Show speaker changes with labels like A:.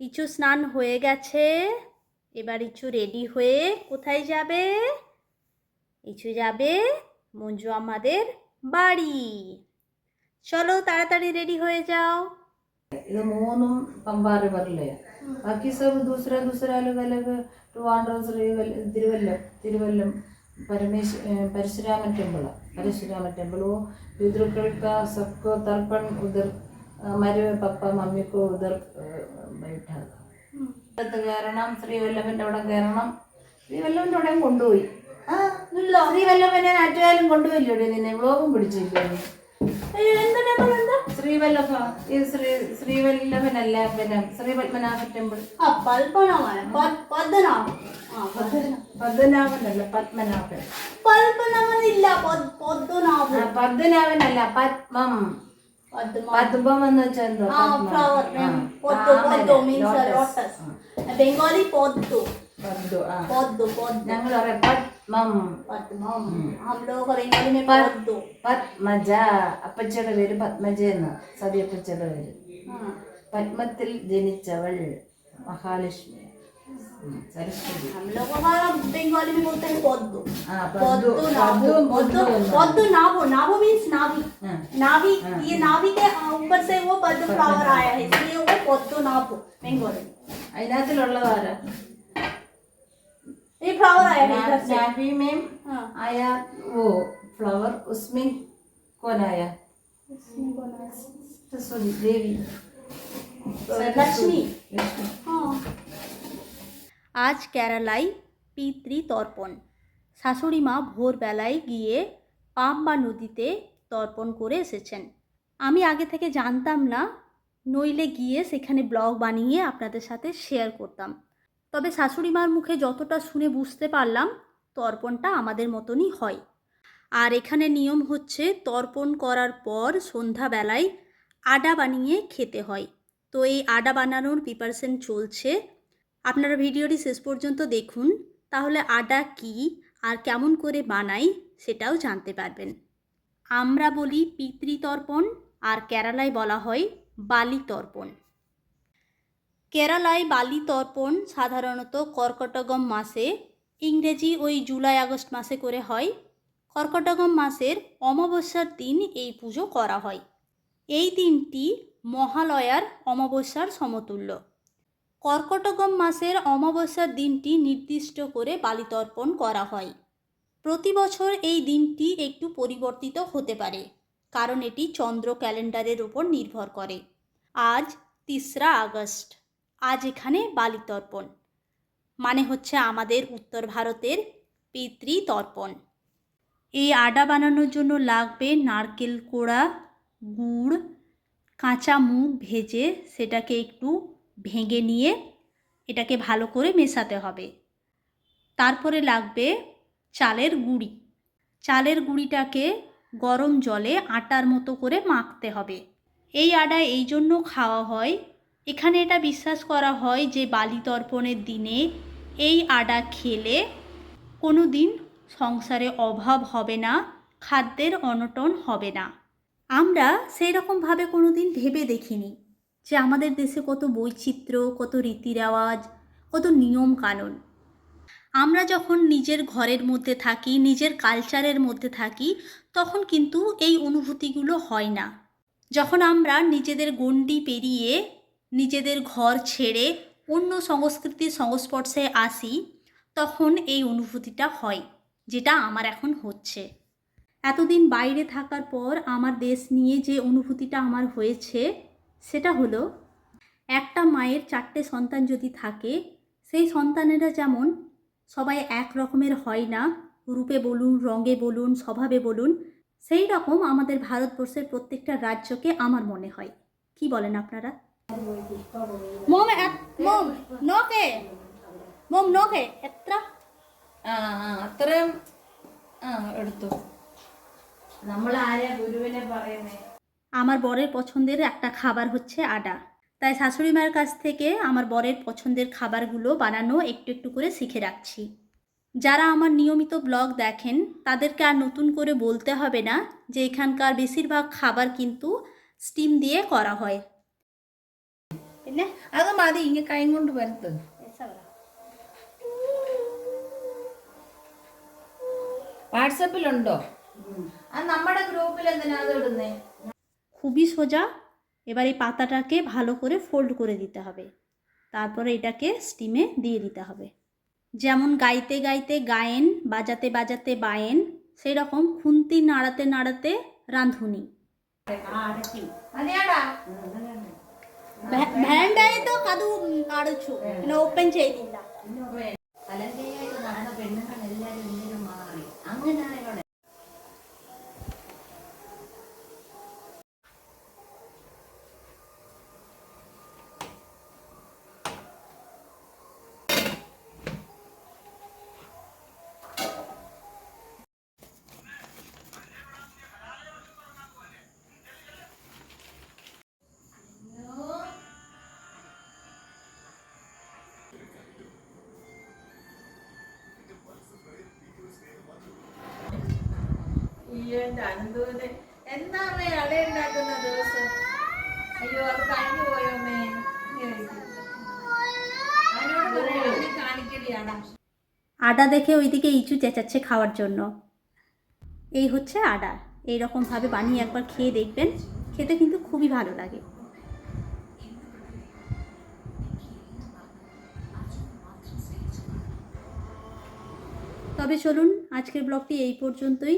A: ইচু স্নান হয়ে গেছে। এবার ইচু রেডি হয়ে কোথায় যাবে? ইচু যাবে মঞ্জু আমাদের বাড়ি। চলো তাড়াতাড়ি রেডি হয়ে যাও।
B: বাকি সব দূসরা দূসরা অলগ অলগ ট্রিভান্ড্রাস তিরুবল্ലം তিরুবল্ലം പരമേശ് പരശുരാമ ടെമ്പിൾ പരശുരാമ ടെമ്പിളോ പിതൃക്കൾക്ക മരുവ പപ്പ മമ്മിക്ക് ഉദർ ഇടത്ത് കയറണം ശ്രീവല്ലഭന്റെ അവിടെ കയറണം ശ്രീവല്ലഭന്റെ അവിടെയും കൊണ്ടുപോയി. ആ ശ്രീവല്ലഭനെ നാട്ടുകാരും കൊണ്ടുപോയില്ലോടെ നിന്നെ? വ്ലോഗും പിടിച്ചില്ലേ ശ്രീവല്ലഭ. ഈ ശ്രീ ശ്രീവല്ലഭനല്ല പിന്നെ
A: ശ്രീ പത്മനാഭ ടെമ്പിൾ.
B: പത്മനാഭനല്ല പത്മനാഭൻ. പത്മനാഭനല്ല പത്മനാഭനല്ല പത്മം. പത്മം చందు ఫ్లవర్
A: పొద్దు పొద్దు
B: ഞങ്ങൾ പത്മം
A: പത്മം
B: പത്മജ. അപ്പച്ചയുടെ പേര് പത്മജ എന്ന് സതി അപ്പച്ചയുടെ
A: പേര്
B: പത്മത്തിൽ ജനിച്ചവൾ മഹാലക്ഷ്മി.
A: हम लोग हमारा बंगाली में बोलते हैं पद्म
B: ആ, പദ്മു,
A: पद्म नाभो
B: പദ്മു,
A: पद्म
B: പദ്മു എന്ന്.
A: पद्म नाभो नाभो मीन्स नाभि
B: ആ,
A: नाभि
B: हाँ।
A: ये नाभि के ऊपर से वो पद्म फ्लावर आया है इसलिए वो पद्म नाभो बंगाली
B: അതിനകത്തിലുള്ളതാരാ
A: ये फ्लावर आया है इधर से
B: नाभि में
A: हाँ
B: आया वो फ्लावर उसमें कौन आया सरस्वती देवी
A: लक्ष्मी
B: लक्ष्मी
A: हाँ আজ কেরালায় পিতৃ তর্পণ শাশুড়ি মা ভোরবেলায় গিয়ে পাম্বা নদীতে তর্পণ করে এসেছেন। আমি আগে থেকে জানতাম না, নইলে গিয়ে সেখানে ব্লগ বানিয়ে আপনাদের সাথে শেয়ার করতাম। তবে শাশুড়ি মার মুখে যতটা শুনে বুঝতে পারলাম, তর্পণটা আমাদের মতনই হয়। আর এখানে নিয়ম হচ্ছে, তর্পণ করার পর সন্ধ্যাবেলায় আডা বানিয়ে খেতে হয়। তো এই আডা বানানোর প্রিপারেশন চলছে। আপনারা ভিডিওটি শেষ পর্যন্ত দেখুন, তাহলে আডা কি আর কেমন করে বানাই সেটাও জানতে পারবেন। আমরা বলি পিতৃতর্পণ আর কেরালায় বলা হয় বালি তর্পণ কেরালায় বালি তর্পণ সাধারণত কর্কটগম মাসে, ইংরেজি ওই জুলাই আগস্ট মাসে করে হয়। কর্কটগম মাসের অমাবস্যার দিন এই পুজো করা হয়। এই দিনটি মহালয়ার অমাবস্যার সমতুল্য। কর্কটগম মাসের অমাবস্যার দিনটি নির্দিষ্ট করে বালিতর্পণ করা হয়। প্রতি বছর এই দিনটি একটু পরিবর্তিত হতে পারে, কারণ এটি চন্দ্র ক্যালেন্ডারের উপর নির্ভর করে। আজ তিসরা আগস্ট, আজ এখানে বালিতর্পণ মানে হচ্ছে আমাদের উত্তর ভারতের পিতৃতর্পণ। এই আডা বানানোর জন্য লাগবে নারকেল কোড়া, গুড়, কাঁচা মুগ ভেজে সেটাকে একটু ভেঙে নিয়ে এটাকে ভালো করে মেশাতে হবে। তারপরে লাগবে চালের গুঁড়ি। চালের গুঁড়িটাকে গরম জলে আটার মতো করে মাখতে হবে। এই আডা এই জন্য খাওয়া হয়। এখানে এটা বিশ্বাস করা হয় যে বালি তর্পণের দিনে এই আডা খেলে কোনো দিন সংসারে অভাব হবে না, খাদ্যের অনটন হবে না। আমরা সেই রকমভাবে কোনো দিন ভেবে দেখিনি। যে আমাদের দেশে কত বৈচিত্র্য, কত রীতি রেওয়াজ কত নিয়ম কানুন আমরা যখন নিজের ঘরের মধ্যে থাকি, নিজের কালচারের মধ্যে থাকি, তখন কিন্তু এই অনুভূতিগুলো হয় না। যখন আমরা নিজেদের গণ্ডি পেরিয়ে, নিজেদের ঘর ছেড়ে অন্য সংস্কৃতির সংস্পর্শে আসি, তখন এই অনুভূতিটা হয়, যেটা আমার এখন হচ্ছে। এতদিন বাইরে থাকার পর আমার দেশ নিয়ে যে অনুভূতিটা আমার হয়েছে সেটা হলো একটা মায়ের চারটে সন্তান যদি থাকে সেই সন্তানেরা যেমন সবাই এক রকমের হয় না রূপে বলুন রঙে বলুন স্বভাবে বলুন সেই রকম আমাদের ভারতবর্ষের প্রত্যেকটা রাজ্যকে আমার মনে হয় কি বলেন আপনারা মোম মোম নোকে মোম নোকে എത്ര
B: ആ ആ, അത്രയും ആ എടുത്തു നമ്മൾ ആരെയാ ഗുരുവിനെ പറയുന്നേ
A: আমার বরের পছন্দের একটা খাবার হচ্ছে আডা তাই শাশুড়ি মায়ের কাছ থেকে আমার বরের পছন্দের খাবারগুলো বানানো একটু একটু করে শিখে রাখছি যারা আমার নিয়মিত ব্লগ দেখেন তাদেরকে আর নতুন করে বলতে হবে না যে এখানকার বেশিরভাগ খাবার কিন্তু স্টিম দিয়ে করা হয় പിന്നെ
B: അത് മതി ഇങ്ങ കൈ കൊണ്ട് വരുത്ത് വാട്സപ്പിലുണ്ടോ അത് നമ്മുടെ ഗ്രൂപ്പിൽ എന്തിനാ അത് ഇടുന്നേ
A: খুবই সোজা। এবার এই পাতাটাকে ভালো করে ফোল্ড করে দিতে হবে। তারপরে এটাকে স্টিমে দিয়ে দিতে হবে। যেমন গাইতে গাইতে গায়েন, বাজাতে বাজাতে বায়েন সেই রকম খুন্তি নাড়াতে নাড়াতে রাঁধুনি।
B: ভ্যান্ডারে তো কাদু কাড়ছো ওপেন చేయి അയ്യോ എന്റെ അനന്തൂന് എന്നാമേ അട ഉണ്ടാക്കുന്ന ദിവസം അയ്യോ അത് കഴിഞ്ഞു പോയോമേ അതിനോട് പറയാം നീ കാണിക്കടിയാടാ
A: আটা দেখে ওইদিকে ইচু চেঁচাচ্ছে খাওয়ার জন্য এই হচ্ছে আটা এই রকমভাবে বানিয়ে একবার খেয়ে দেখবেন খেতে কিন্তু খুবই ভালো লাগে তবে চলুন আজকের ব্লগটি এই পর্যন্তই